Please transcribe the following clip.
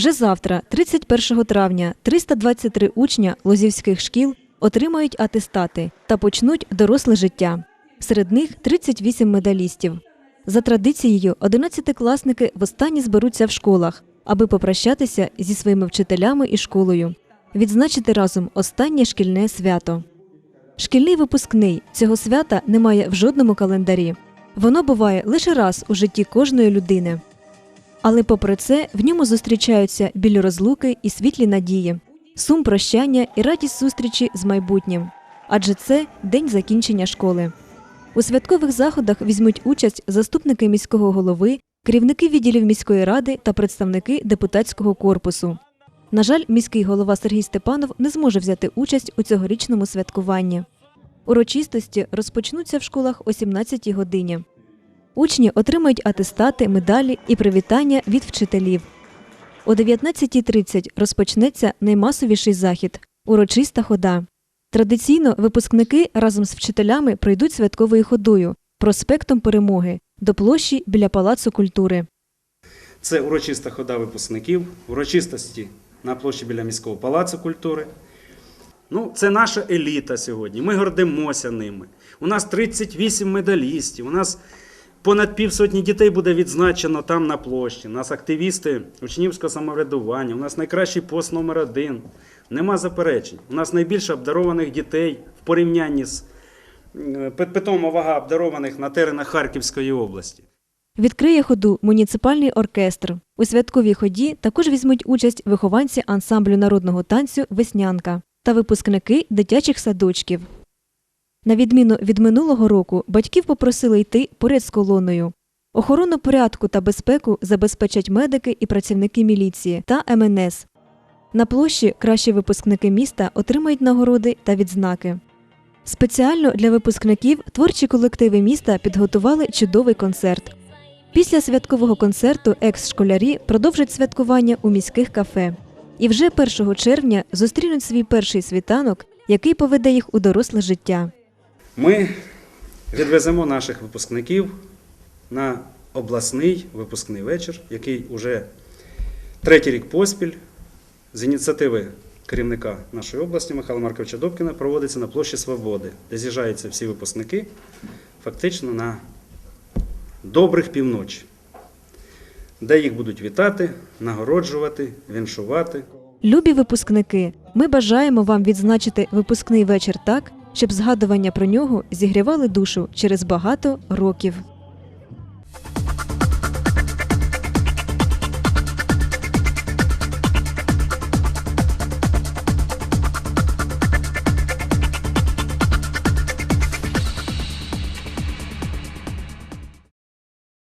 Вже завтра, 31 травня, 323 учня лозівських шкіл отримають атестати та почнуть доросле життя. Серед них 38 медалістів. За традицією, 11-класники востаннє зберуться в школах, аби попрощатися зі своїми вчителями і школою, відзначити разом останнє шкільне свято. Шкільний випускний цього свята немає в жодному календарі. Воно буває лише раз у житті кожної людини. Але попри це, в ньому зустрічаються білі розлуки і світлі надії, сум прощання і радість зустрічі з майбутнім. Адже це день закінчення школи. У святкових заходах візьмуть участь заступники міського голови, керівники відділів міської ради та представники депутатського корпусу. На жаль, міський голова Сергій Степанов не зможе взяти участь у цьогорічному святкуванні. Урочистості розпочнуться в школах о 17 годині. Учні отримають атестати, медалі і привітання від вчителів. О 19.30 розпочнеться наймасовіший захід урочиста хода. Традиційно випускники разом з вчителями пройдуть святковою ходою проспектом Перемоги до площі біля Палацу культури. Це урочиста хода випускників, урочистості на площі біля міського палацу культури. Ну, це наша еліта сьогодні. Ми гордимося ними. У нас 38 медалістів. У нас понад півсотні дітей буде відзначено там на площі. У нас активісти учнівського самоврядування. У нас найкращий пост номер один. Нема заперечень. У нас найбільше обдарованих дітей в порівнянні з е, питома вага обдарованих на теренах Харківської області. Відкриє ходу муніципальний оркестр. У святковій ході також візьмуть участь вихованці ансамблю народного танцю Веснянка та випускники дитячих садочків. На відміну від минулого року, батьків попросили йти поряд з колоною. Охорону порядку та безпеку забезпечать медики і працівники міліції та МНС. На площі кращі випускники міста отримають нагороди та відзнаки. Спеціально для випускників творчі колективи міста підготували чудовий концерт. Після святкового концерту екс-школярі продовжать святкування у міських кафе. І вже 1 червня зустрінуть свій перший світанок, який поведе їх у доросле життя. Ми відвеземо наших випускників на обласний випускний вечір, який уже третій рік поспіль з ініціативи керівника нашої області Михайла Марковича Добкіна проводиться на площі Свободи, де з'їжджаються всі випускники фактично на добрих півночі, де їх будуть вітати, нагороджувати, віншувати. Любі випускники, ми бажаємо вам відзначити випускний вечір так, щоб згадування про нього зігрівали душу через багато років.